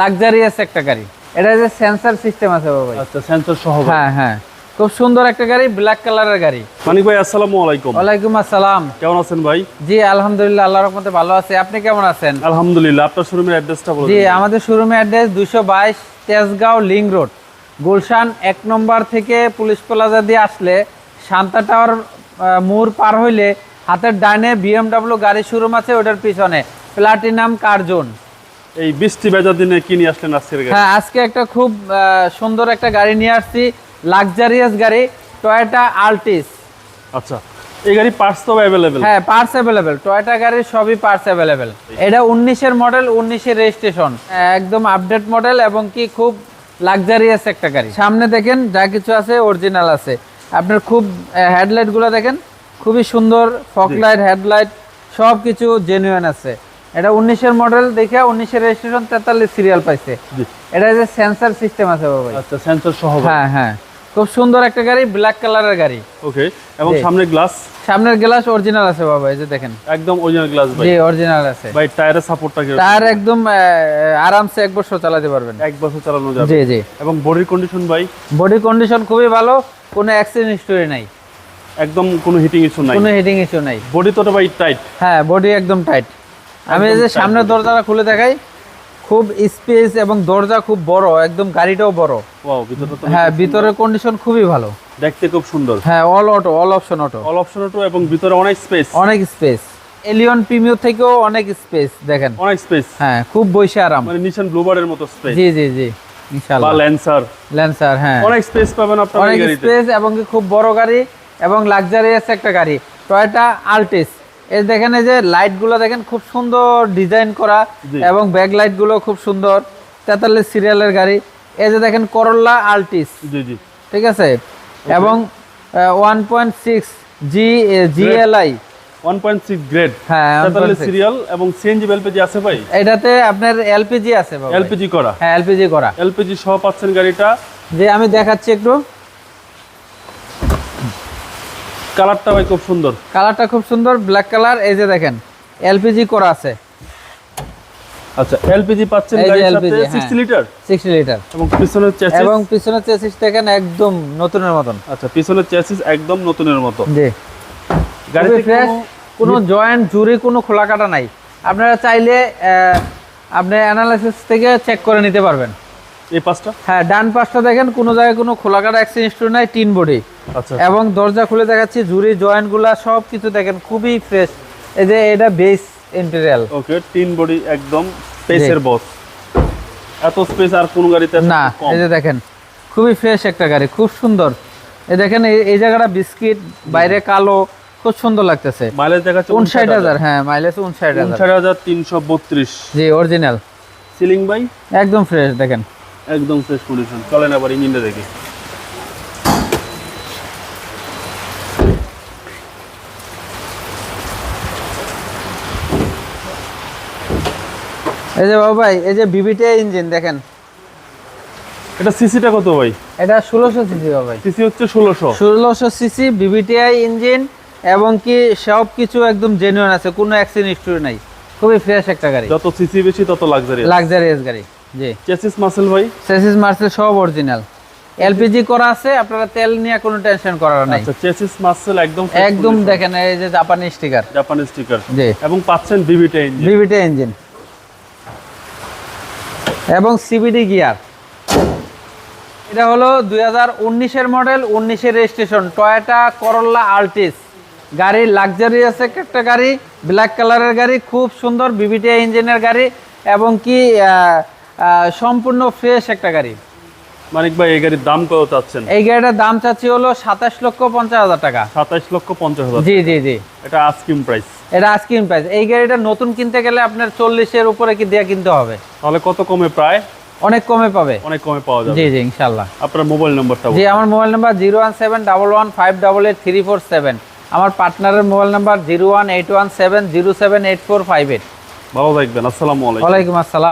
Luxurious একটা গাড়ি। এটা যে সেন্সর সিস্টেম আছে বাবা আচ্ছা সেন্সর সহ হ্যাঁ হ্যাঁ। খুব সুন্দর একটা গাড়ি ব্ল্যাক কালারের গাড়ি। মানিক ভাই আসসালামু আলাইকুম। ওয়ালাইকুম আসসালাম। কেমন আছেন ভাই? জি আলহামদুলিল্লাহ আল্লাহর রহমতে ভালো আছে। আপনি কেমন আছেন? আলহামদুলিল্লাহ আপনার শোরুমের অ্যাড্রেসটা বলুন জি আমাদের শোরুমের অ্যাড্রেস দুশো বাইশ তেজগাঁও লিং রোড। গুলশান এক নম্বর থেকে পুলিশ প্লাজা দিয়ে আসলে শান্তা টাওয়ার মোড় পার হইলে হাতের ডাইনে বিএমডাব্লিউ গাড়ি শোরুম আছে ওটার পিছনে। প্লাটিনাম কার্জন এই বৃষ্টি ভেজা দিনে কি নিয়ে আসলেন আজকের হ্যাঁ আজকে একটা খুব সুন্দর একটা গাড়ি নিয়ে আসছি লাক্সারিয়াস গাড়ি টয়োটা আলটিস আচ্ছা এই গাড়ি পার্টস তো অ্যাভেলেবেল হ্যাঁ পার্টস অ্যাভেলেবেল টয়োটা গাড়ির সবই পার্টস অ্যাভেলেবেল এটা উনিশের মডেল উনিশের রেজিস্ট্রেশন একদম আপডেট মডেল এবং কি খুব লাক্সারিয়াস একটা গাড়ি। সামনে দেখেন যা কিছু আছে অরিজিনাল আছে। আপনার খুব হেডলাইটগুলো দেখেন খুবই সুন্দর ফকলাইট হেডলাইট সব কিছু জেনুইন আছে। এটা উনিশের মডেল দেখে উনিশের রেজিস্ট্রেশন তেতাল্লিশ সিরিয়াল পাইছে। এটা যে সেন্সর সিস্টেম আছে বাবা আচ্ছা সেন্সর সহ হ্যাঁ হ্যাঁ। খুব সুন্দর একটা গাড়ি ব্ল্যাক কালারের গাড়ি। ওকে এবং সামনের গ্লাস সামনের গ্লাস অরিজিনাল আছে বাবা এই যে দেখেন। একদম অরিজিনাল গ্লাস ভাই। জি অরিজিনাল আছে। ভাই টায়ারের সাপোর্টটা কি টায়ার একদম আরামসে এক বছর চালাতে পারবেন। এক বছর চালানো যাবে। জি জি। এবং বডির কন্ডিশন ভাই? বডি কন্ডিশন খুবই ভালো কোনো অ্যাক্সিডেন্ট হিস্টোরি নাই। একদম কোনো হিটিং ইস্যু নাই। কোনো হিটিং ইস্যু নাই। বডি তো ভাই টাইট হ্যাঁ বডি একদম টাইট আমি যে সামনের দরজাটা খুলে দেখাই খুব স্পেস এবং দরজা খুব বড় একদম গাড়িটাও বড়। ওয়াও ভিতরটা তো হ্যাঁ ভিতরের কন্ডিশন খুবই ভালো। দেখতে খুব সুন্দর। হ্যাঁ all auto all option auto all option auto এবং ভিতরে অনেক স্পেস অনেক স্পেস এলিয়ন প্রিমিও থেকেও অনেক স্পেস দেখেন। অনেক স্পেস হ্যাঁ খুব বসে আরাম। মানে নিশান ব্লুবারের মতো স্পেস জি জি জি বা ইনশাআল্লাহ ল্যান্সার ল্যান্সার হ্যাঁ। অনেক স্পেস পাবেন আপনার এই অনেক স্পেস এবং খুব বড় গাড়ি এবং লাক্সারিয়াস একটা গাড়ি। টয়োটা আলটিস এর দেখেন এই যে লাইটগুলো দেখেন খুব সুন্দর ডিজাইন করা এবং ব্যাক লাইটগুলো খুব সুন্দর। তেতাল্লিশ সিরিয়ালের গাড়ি। এই যে দেখেন করোলা আলটিস ঠিক আছে? এবং one point six G GLI 1.6 grade হ্যাঁ 43 সিরিয়াল এবং সিএনজি এলপিজি আছে ভাই? এটাতে আপনার এলপিজি আছে এলপিজি করা। হ্যাঁ এলপিজি করা। এলপিজি সহ পাচ্ছেন গাড়িটা। যে আমি দেখাচ্ছি একটু। কালারটা ভাই খুব সুন্দর। কালারটা খুব সুন্দর ব্ল্যাক কালার এই যে দেখেন এলপিজি করা আছে। আচ্ছা এলপিজি পাচ্ছেন গাড়ির সাথে হ্যাঁ। 60 লিটার সিক্সটি লিটার এবং পিছনের চেসিস এবং পিছনের চেসিস দেখেন একদম নতুনের মতন। আচ্ছা পিছনের চেসিস একদম নতুনের মতো। জি। গাড়িতে ফ্রেশ কোনো- জয়েন্ট জুড়ি কোনো খোলা কাটা নাই। আপনারা চাইলে আপনি অ্যানালাইসিস থেকে চেক করে নিতে পারবেন। এই পাঁচটা হ্যাঁ ডান পাশটা দেখেন কোনো জায়গায় কোনো খোলা কাটা অ্যাক্সিডেন্ট নাই টিন বডি আচ্ছা এবং দরজা খুলে দেখাচ্ছি জুড়ি জয়েন্টগুলা সব কিছু দেখেন খুবই ফ্রেশ এই যে এটা বেস ইন্টেরিয়াল ওকে তিন বডি একদম স্পেসের বস এত স্পেস আর কোন গাড়িতে না এই যে দেখেন খুবই ফ্রেশ একটা গাড়ি খুব সুন্দর। এই দেখেন এই- জায়গাটা বিস্কিট বাইরে কালো খুব সুন্দর লাগতেছে। মাইলেজ দেখাচ্ছে উনষাট হাজার হ্যাঁ মাইলেজ উনষাট হাজার। উনষাট হাজার তিনশো বত্রিশ। জি অরিজিনাল সিলিং বাই একদম ফ্রেশ দেখেন। একদম ফ্রেশ কন্ডিশন চলেন আবার ইঞ্জিনটা দেখি। এই যে বাবু ভাই এই যে বিবিটি ইঞ্জিন দেখেন। এটা সিসিটা কত ভাই? এটা ষোলোশো সিসি বাবু ভাই। সিসি হচ্ছে ষোলোশো। ষোলোশো সিসি বিবিটিআই ইঞ্জিন এবং কি সব কিছু একদম জেনুইন আছে কোনো অ্যাক্সিডেন্ট হিস্টোরি নাই। খুবই ফ্রেশ একটা গাড়ি। যত সিসি বেশি তত লাক্সারি লাক্সারিয়াস গাড়ি। জি। চেসিস মাসেল ভাই? মার্সেল সব অরিজিনাল। এলপিজি করা আছে আপনারা তেল নিয়ে কোনো টেনশন করার নাই। আচ্ছা চেসিস মাসেল একদম একদম দেখেন এই যে জাপানি স্টিকার জাপানি স্টিকার জি। এবং পাচ্ছেন ইঞ্জিন ভিভিটি ইঞ্জিন এবং সিবিডি গিয়ার এটা হলো দুই মডেল উনিশের রেজিস্ট্রেশন টয়োটা গাড়ি লাক্সারিয়াস একটা গাড়ি ব্ল্যাক কালারের গাড়ি খুব সুন্দর বিবিটি ইঞ্জিনের গাড়ি। এবং কি সম্পূর্ণ ফ্রেশ একটা গাড়ি। মানিক ভাই এই গাড়ির দাম কত চাচ্ছেন? এই গাড়িটার দাম চাচ্ছি হলো সাতাশ লক্ষ পঞ্চাশ হাজার টাকা। সাতাইশ লক্ষ পঞ্চাশ হাজার জি জি জি। এটা আস্কিম প্রাইস এটা আস্কিং প্রাইস এই গাড়িটা নতুন কিনতে গেলে আপনার চল্লিশের উপরে কি দিয়ে কিনতে হবে? তাহলে কত কমে প্রায়? অনেক কমে পাবে। অনেক কমে পাওয়া যাবে। জি জি ইনশাল্লাহ আপনার মোবাইল নাম্বারটা জি আমার mobile number zero one seven double one five double eight three four seven আমার পার্টনারের mobile number zero one eight one seven zero seven eight four five eight ভালো থাকবেন। আসসালামু আলাইকুম। ওয়ালাইকুম আসসালাম।